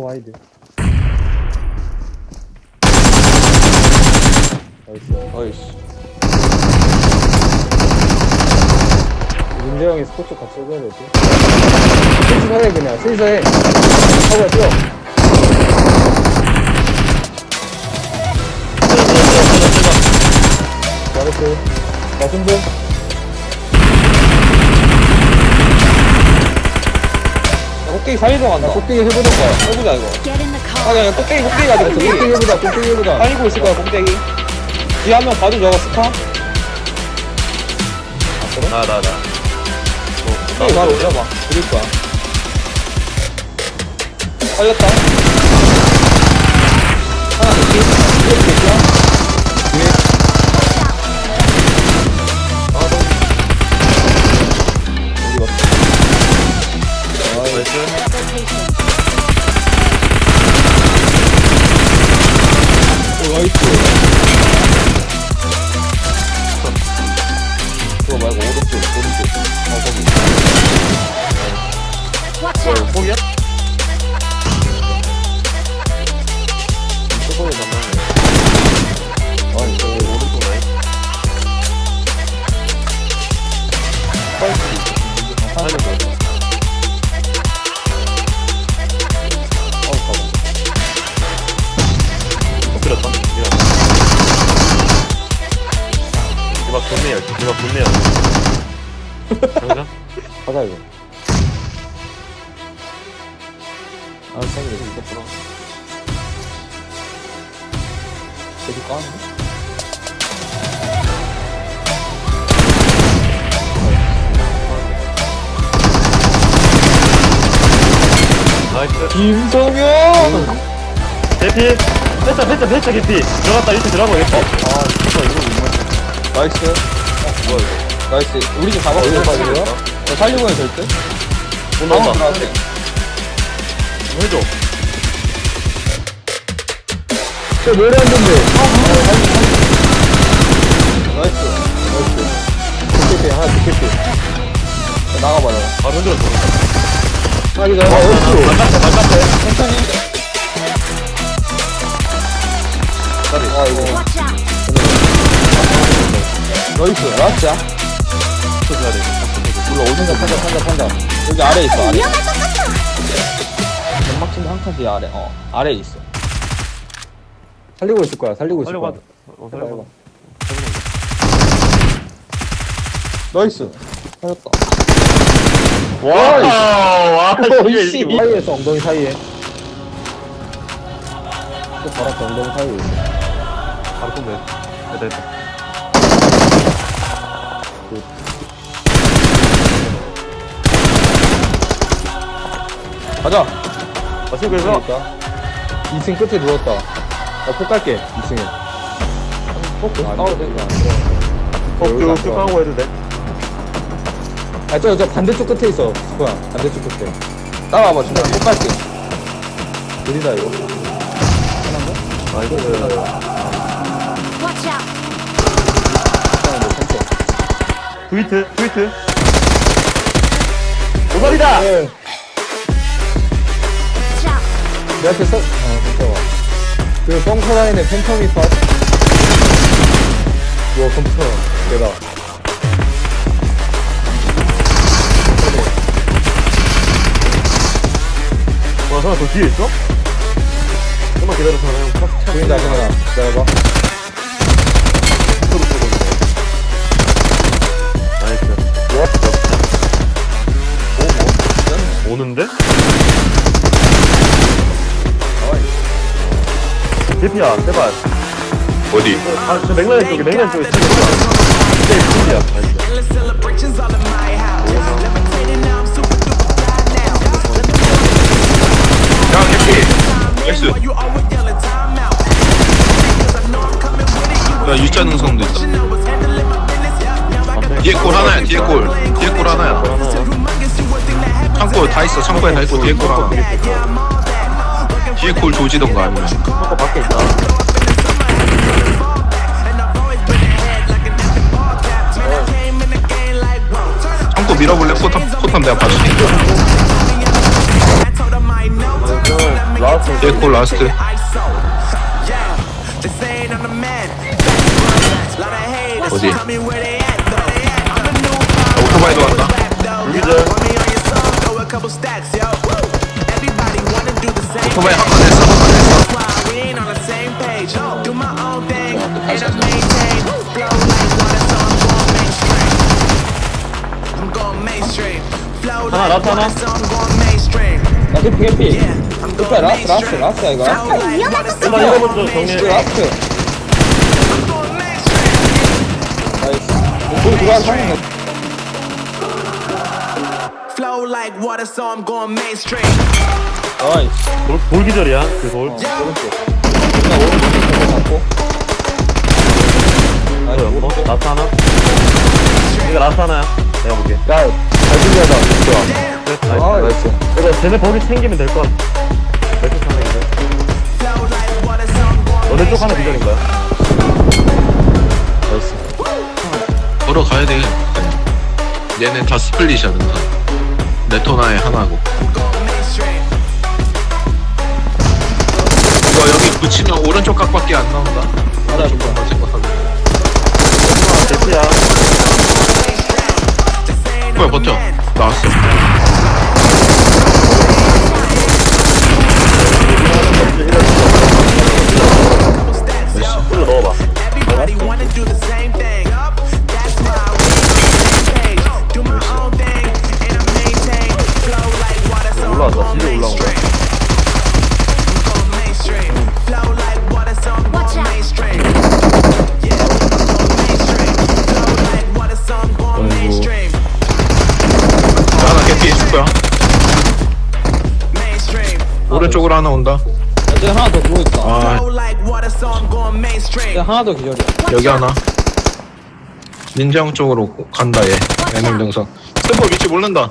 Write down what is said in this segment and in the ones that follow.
와이드. 나이스. 어이씨. 민재 형이 스포츠 같이 해줘야 되지. 슬슬 해, 그냥. 슬슬 해. 하고 뛰어. 잘했어. 나 승부. 꼭대기 살리러 간다. 나 꼭대기 해보던가. 해보자, 이거. 아. 그냥 꼭대기, 꼭대기 가지고 있어. 꼭대기 해보자, 꼭대기 해보자. 살리고 있을 거야, 꼭대기. 뒤에 한 명 봐도 저거 스파? 나, 나, 나. 꼭대기 바로 올려봐. 그릴 거야. 살렸다. 하나 더 키. 이거 개피야? 나 좋네요. 이막 좋네요. 장자? 가자, 이거. 아, 생일 이겼구나. 여기 까는데? 나이스. 김성현! 개피! 패차, 패차, 패차, 개피! 들어갔다, 이렇게 들어간 거겠지? 아, 진짜 이거 못. 나이스. 뭐야, 이거. 나이스. 우리 집 잡아. 어디로 빠져요? 저 살리고 해야 될 듯? 못 나온다. 들어왔네. 해줘. 저 노래 했는데. 나이스. 디켓이 하나 디켓이. 야, 나가봐, 나가. 바로 흔들어 줘. 하기 전에. 아, 어디로? 바깥에, 바깥에. 천천히. 나이스. 라스야? 쳐줘야 돼. 몰라, 어딘가 판다, 판다, 판다. 여기 아래 있어, 아래. 연막 치는 한칸 뒤에 아래. 어, 아래 있어. 살리고 있을 거야, 살리고 있을 거야. 하자. 어, 해봐. 해봐. 나이스. 살렸다. 와, 와, 이게, 이씨. 이게 뭐- 사이에서 엉덩이 사이에. 또 앞에 엉덩이 사이에 있어. 바로 쏘네. 됐다, 됐다. 가자. 마시고 그래서, 그러니까. 2층 끝에 누웠다. 나폭 갈게, 2층에. 폭? 아, 싸워도 돼. 어, 쭉, 쭉 하고 해도 돼. 아, 저, 저 반대쪽 끝에 있어. 스코야. 반대쪽 끝에. 따라와봐, 진짜. 못 갈게. 느리다, 이거. 나이스. Watch out. 그냥 뭐, 펜스. 트위트, 트위트. 오답이다! 내 앞에 서, 어, 잠깐만. 그 벙커 라인에 팬텀이 팟. 우와, 컴퓨터. 대박. 와, 설마 저 뒤에 있어? 좀만 기다려서 그냥 팍 차. 보인다, 생각나. 기다려봐. 개피야, 제발. 어디? 아, 저 맥라인 쪽에, 맥라인 쪽에 네, super duper fly now. 야, 개피! 나이스. 야, U자 능성도 있다. 뒤에 골 하나야, 뒤에 골. 뒤에 골 하나야. 창고 다 있어, 창고에 다 있고, 뒤에 골 하나. 뒤에 골 조지던가 아니면. 창고 밖에 있다. 창고 밀어볼래? 포탑, 포탑 내가 봐줄게. 그, 라스트 haters, 어디? 오토바이도 왔다 불기절. Thing. 한번 했어 한번 했어 하나, 라스트 하나. 나 개피 개피 오빠 라스트 mainstream. 라스트야 이거 일단 I'm 이거 먼저 정리해. mainstream. 나이스 돈 들어간 상황이 Flow like water, so I'm going mainstream. 나이스 돌, 돌 기절이야 그 돌. 오른쪽 나 오른쪽 잡고 나이스 어, 오른쪽 라스 하나. 이거 라스 하나야. 내가 볼게. 야잘 준비하자 좋아 그래, 아 나이스. 나이스 이거 쟤네 버기 챙기면 될 것 같아. 왼쪽 하나 이제. Flow like water, so I'm going 너네 쪽 하나 mainstream. 기절인 거야. 나이스 걸어가야 돼 얘네 다 스플릿이야 능선 레토나에 하나고. 이거 여기 붙이면 오른쪽 각밖에 안 나온다 좋아 한번 생각하고 아, 대피야. 뭐야 버텨 나왔어 오른쪽으로 하나 온다 야, 쟤 하나 더 들어있다 아 mainstream. 하나 더 기절이야 여기 하나 민정 쪽으로 간다 얘 얘는 능선 스포 위치 모른다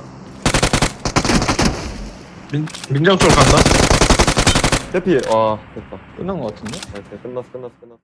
민, 민정 쪽으로 간다 대피. 와, 됐다. 끝난 거 같은데? 나이스. 끝났어, 끝났어, 끝났어.